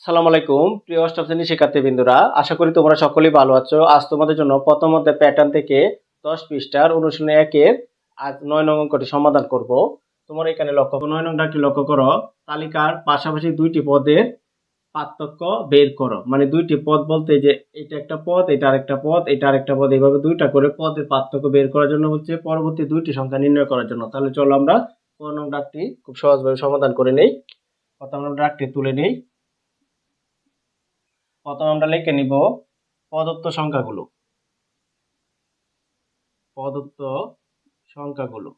আসসালামু আলাইকুম, প্রিয় অষ্টম শ্রেণি শিক্ষার্থীবৃন্দরা। আশা করি তোমরা সকলেই ভালো আছো। আজ তোমাদের জন্য প্রথম প্যাটার্ন থেকে দশ পৃষ্ঠার অনুশীলনী একের আজ নয় নং অঙ্কটি সমাধান করব। তোমরা এখানে লক্ষ্য নয় নং ডাকটি লক্ষ্য করো। তালিকার পাশাপাশি দুইটি পদের পার্থক্য বের করো। মানে দুইটি পদ বলতে যে এটা একটা পদ, এটা আরেকটা পদ, এটা আরেকটা পদ, এইভাবে দুইটা করে পদের পার্থক্য বের করার জন্য হচ্ছে পরবর্তী দুইটি সংখ্যা নির্ণয় করার জন্য। তাহলে চলো আমরা ক নং ডাকটি খুব সহজভাবে সমাধান করে নেই। প্রথম ডাকটি তুলে নেই। প্রথম আমরা লিখে নিব প্রদত্ত সংখ্যাগুলো। প্রদত্ত সংখ্যাগুলো।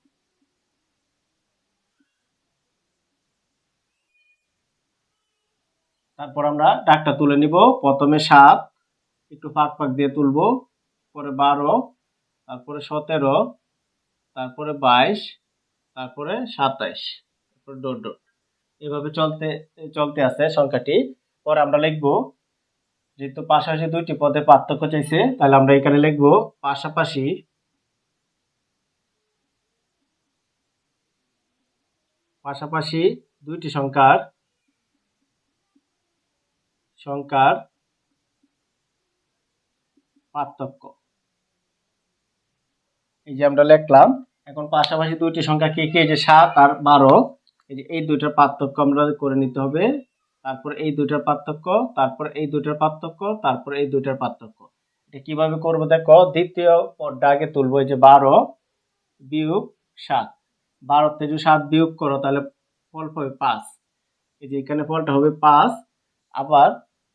তারপর আমরা ডাকটা তুলে নিব। প্রথমে সাত, একটু ফাঁক ফাঁক দিয়ে তুলব। পরে বারো, তারপরে সতেরো, তারপরে বাইশ, তারপরে সাতাইশ, তারপরে ডট ডট। এভাবে চলতে চলতে আছে সংখ্যাটি। পরে আমরা লিখব যেহেতু পাশাপাশি দুইটি পদে পার্থক্য চাইছে, তাহলে আমরা এখানে লিখব পাশাপাশি পাশাপাশি দুইটি সংখ্যার সংখ্যার পার্থক্য। এই যে আমরা লিখলাম, এখন পাশাপাশি দুইটি সংখ্যা কি কি? যে সাত আর বারো, এই যে এই দুইটার পার্থক্য আমরা করে নিতে হবে। তারপর এই দুইটার পার্থক্য, তারপর এই দুইটার পার্থক্য, তারপর এই দুইটার পার্থক্য। এটা কীভাবে করব দেখো? দ্বিতীয় পদটা আগে তুলবো, এই যে বারো বিয়োগ সাত। বারোতে যদি সাত বিয়োগ করো, তাহলে ফল হবে পাঁচ। এই যে এখানে ফলটা হবে পাঁচ, আবার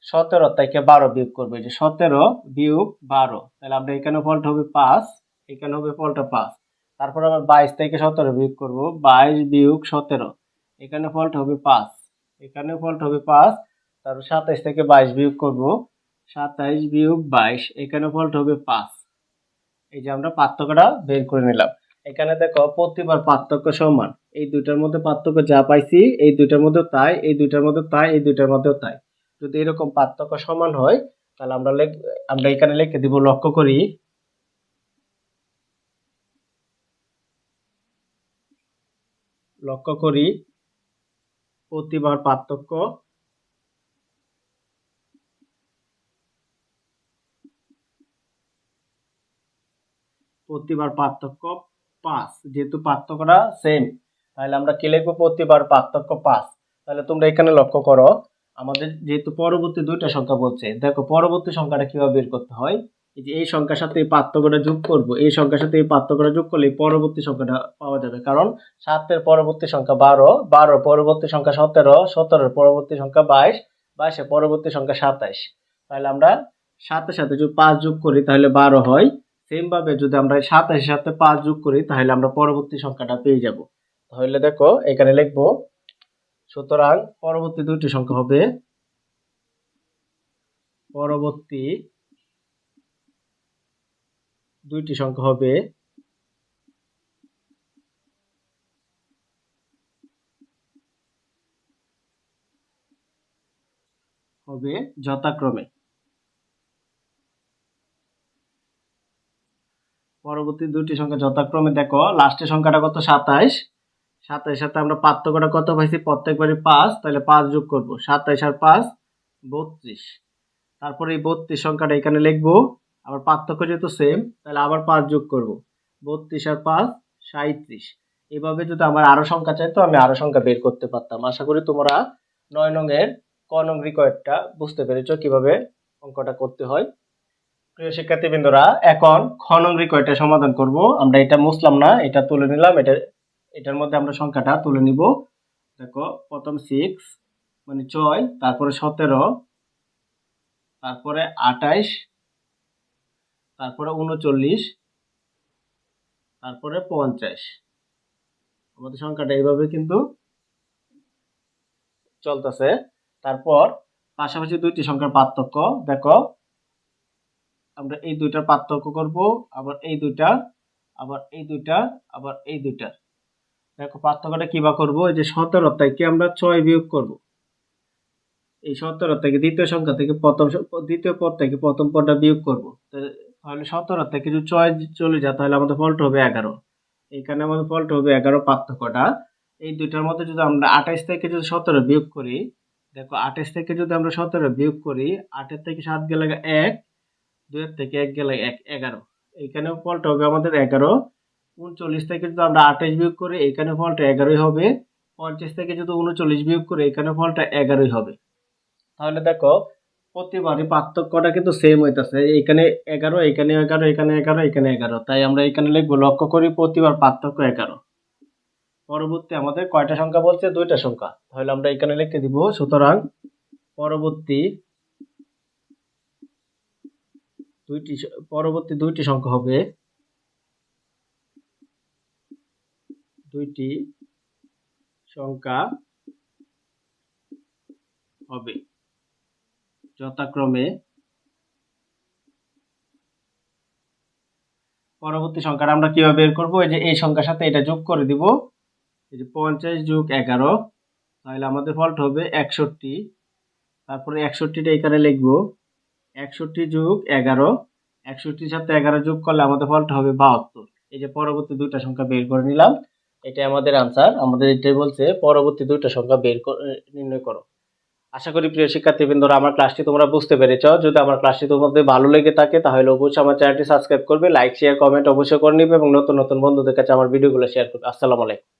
সতেরো থেকে বারো বিয়োগ করব। যে সতেরো বিয়োগ বারো, তাহলে আমরা এখানে ফলটা হবে পাঁচ, এখানে হবে ফলটা পাঁচ। তারপর আবার বাইশ থেকে সতেরো বিয়োগ করব, বাইশ বিয়োগ সতেরো, এখানে ফলটা হবে পাঁচ। এখানে ফলটা হবে পাঁচ, তারপর সাতাইশ থেকে বাইশ বিয়োগ করব। সাতাইশ বিয়োগ বাইশ, এখানে ফলটা হবে পাঁচ। এই যে আমরা পার্থক্যটা বের করে নিলাম। এখানে দেখো প্রতিবার পার্থক্য সমান। এই দুইটার মধ্যে পার্থক্য যা পাইছি, এই দুইটার মধ্যে তাই, এই দুইটার মধ্যে তাই, এই দুইটার মধ্যেও তাই। যদি এরকম পার্থক্য সমান হয়, তাহলে আমরা আমরা এখানে লিখে দিব লক্ষ্য করি। লক্ষ্য করি। প্রতিবার পার্থক্য। প্রতিবার পার্থক্য পাঁচ। যেহেতু পার্থক্যটা সেম তাহলে আমরা কি লিখব? প্রতিবার পার্থক্য পাঁচ। তাহলে তোমরা এখানে লক্ষ্য করো, আমাদের যেহেতু পরবর্তী দুইটা সংখ্যা বলছে, দেখো পরবর্তী সংখ্যাটা কীভাবে বের করতে হয়? যে এই সংখ্যার সাথে এই পার্থক্যটা যোগ করব, এই সংখ্যার সাথে এই পার্থক্যটা যোগ করলে পরবর্তী সংখ্যাটা পাওয়া যাবে। কারণ সাতের পরবর্তী সংখ্যা বারো বারো পরবর্তী সংখ্যা সতেরো, সতেরোর পরবর্তী সংখ্যা বাইশ, বাইশের পরবর্তী সংখ্যা সাতাইশ। তাহলে আমরা সাথে সাথে যদি পাঁচ যোগ করি, তাহলে বারো হয়। সেম ভাবে যদি আমরা সাতাশের সাথে পাঁচ যোগ করি, তাহলে আমরা পরবর্তী সংখ্যাটা পেয়ে যাব। তাহলে দেখো, এখানে লিখব, সুতরাং পরবর্তী দুইটি সংখ্যা হবে পরবর্তী দুইটি সংখ্যা হবে। হবে যথাক্রমে। পরবর্তী দুইটি সংখ্যা যথাক্রমে দেখো লাস্টের সংখ্যাটা কত? সাতাইশ। সাতাইশ সাথে আমরা পার্থক্যটা কত পাইছি? প্রত্যেকবারই পাঁচ, তাহলে পাঁচ যোগ করব। সাতাইশ আর পাঁচ, বত্রিশ। তারপরে এই বত্রিশ সংখ্যাটা এখানে লিখব। আবার পার্থক্য যেহেতু সেম তাহলে আবার পাঁচ যোগ করব। বত্রিশ আর পাঁচ সাঁত্রিশ এভাবে যদি আমার আরও সংখ্যা চাই তো আমি আরও সংখ্যা বের করতে পারতাম। আশা করি তোমরা নয় নংয়ের ক নং রিকোয়ার্ডটা বুঝতে পেরেছ কীভাবে অঙ্কটা করতে হয়। প্রিয় শিক্ষার্থীবৃন্দরা, এখন খ নং রিকোয়ার্ডটা সমাধান করব। আমরা এটা মুসলাম না, এটা তুলে নিলাম। এটা, এটার মধ্যে আমরা সংখ্যাটা তুলে নিব। দেখো, প্রথম সিক্স মানে ছয়, তারপরে সতেরো, তারপরে আঠাইশ তারপরে উনচল্লিশ তারপরে পঞ্চাশ। আমাদের সংখ্যাটা এইভাবে কিন্তু চলতেছে। তারপর পাশাপাশি দুইটি সংখ্যার পার্থক্য, দেখো। আমরা এই দুইটার পার্থক্য করব, আবার এই দুইটা, আবার এই দুইটা, আবার এই দুইটা। দেখো, পার্থক্যটা কিবা করব? এই যে সতেরো থেকে আমরা ছয় বিয়োগ করব। এই সতেরো থেকে দ্বিতীয় সংখ্যা থেকে প্রথম, দ্বিতীয় পদ থেকে প্রথম পদটা বিয়োগ করব। তাহলে সতেরো থেকে যদি ছয় চলে যায়, তাহলে আমাদের ফলটা হবে এগারো। এখানে আমাদের ফলটা হবে এগারো পার্থক্যটা। এই দুইটার মধ্যে যদি আমরা আঠাইশ থেকে যদি সতেরো বিয়োগ করি, দেখো আঠাশ থেকে যদি আমরা সতেরো বিয়োগ করি, আটের থেকে সাত গেলে এক, দুইয়ের থেকে এক গেলে এক, এগারো। এইখানে ফলটা হবে আমাদের এগারো। উনচল্লিশ থেকে যদি আমরা আঠাশ বিয়োগ করি এখানে ফলটা এগারোই হবে। পঞ্চাশ থেকে যদি উনচল্লিশ বিয়োগ করি এখানে ফলটা এগারোই হবে। তাহলে দেখো প্রতিবারই পার্থক্যটা কিন্তু সেম হইতেছে। এখানে এগারো এখানে এগারো এখানে এগারো এখানে এগারো। তাই আমরা এখানে লিখব, লক্ষ্য করি প্রতিবার পার্থক্য এগারো। পরবর্তী আমাদের কয়টা সংখ্যা বলছে? দুইটা সংখ্যা। তাহলে আমরা এখানে লিখে দিব, সুতরাং পরবর্তী দুইটি পরবর্তী দুইটি সংখ্যা হবে দুইটি সংখ্যা হবে। যথাক্রমে পরবর্তী সংখ্যাটা আমরা কীভাবে বের করব? এই যে এই সংখ্যার সাথে এটা যোগ করে দিব। এই যে পঞ্চাশ যোগ এগারো, তাহলে আমাদের ফল্ট হবে একষট্টি। তারপরে একষট্টিটা এখানে লিখব। একষট্টি যোগ এগারো, একষট্টির সাথে এগারো যোগ করলে আমাদের ফলটা হবে বাহাত্তর। এই যে পরবর্তী দুইটা সংখ্যা বের করে নিলাম। এটা আমাদের আনসার আমাদের এটাই বলছে, পরবর্তী দুইটা সংখ্যা বের করে, নির্ণয় করো। আশা করি প্রিয় শিক্ষার্থীবৃন্দরা, আমার ক্লাসটি তোমরা বুঝতে পেরেছ। যদি আমার ক্লাসটি তোমাদের ভালো লেগে থাকে, তাহলে অবশ্যই আমার চ্যানেলটি সাবস্ক্রাইব করবে লাইক শেয়ার কমেন্ট অবশ্যই করে নিবে এবং নতুন নতুন বন্ধুদের কাছে আমার ভিডিওগুলো শেয়ার করবে। আসসালামু আলাইকুম।